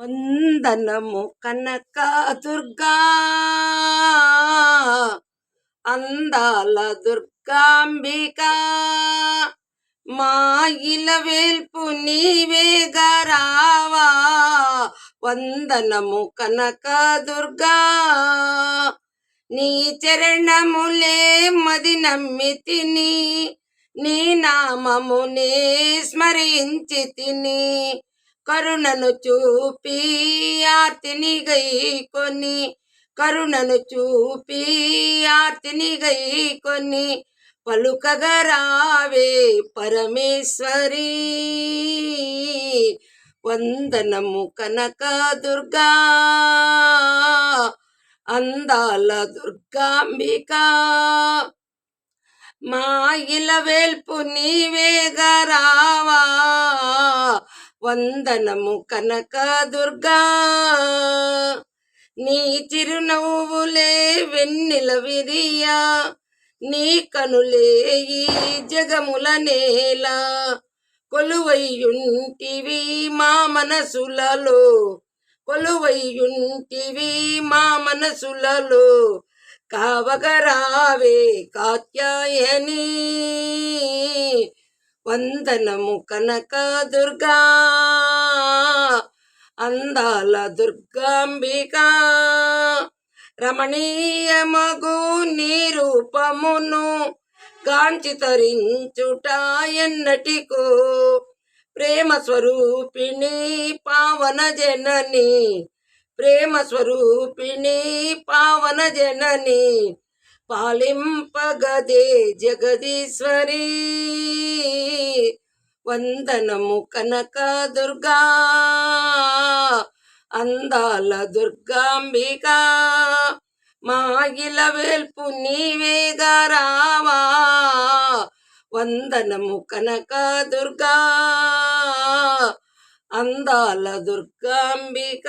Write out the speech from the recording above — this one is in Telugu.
వందనము కనక దుర్గా. అందాల దుర్గాంబిక. మా వేల్పు నీవే వందనము కనక దుర్గా. నీ చరణములే మది నమ్మి తిని నీ నామమునే స్మరించి తిని కరుణను చూపి ఆర్తిని గై కొన్ని కరుణను చూపి ఆర్తిని గై కొని పలుకగరావే పరమేశ్వరి. వందనము కనక దుర్గా అందాల దుర్గాంబిక. మా ఇల వేల్పు నీవేగరావా వందనము కనక దుర్గా. నీ చిరునవ్వులే వెన్నెల విరియా. నీ కనులే ఈ జగముల నేల. కొలువయ్యుంటివి మా మనసులలో. కొలువయ్యుంటివి మా మనసులలో. కావగరావే కాత్యాయని. వందనము కనక దుర్గా. అందాల దుర్గాంబిక. రమణీయమగు నీ రూపమును కాంచి తరించుట ఎన్నటికో. ప్రేమ స్వరూపిణి పావన జనని. ప్రేమ స్వరూపిణి పావన జనని. పాలింపగదే జగదీశ్వరి. వందనము కనక దుర్గా అందాల దుర్గాంబిక. మాగిల వేల్పు నీవేగా రావా వందనము కనక దుర్గా అందాల దుర్గాంబిక.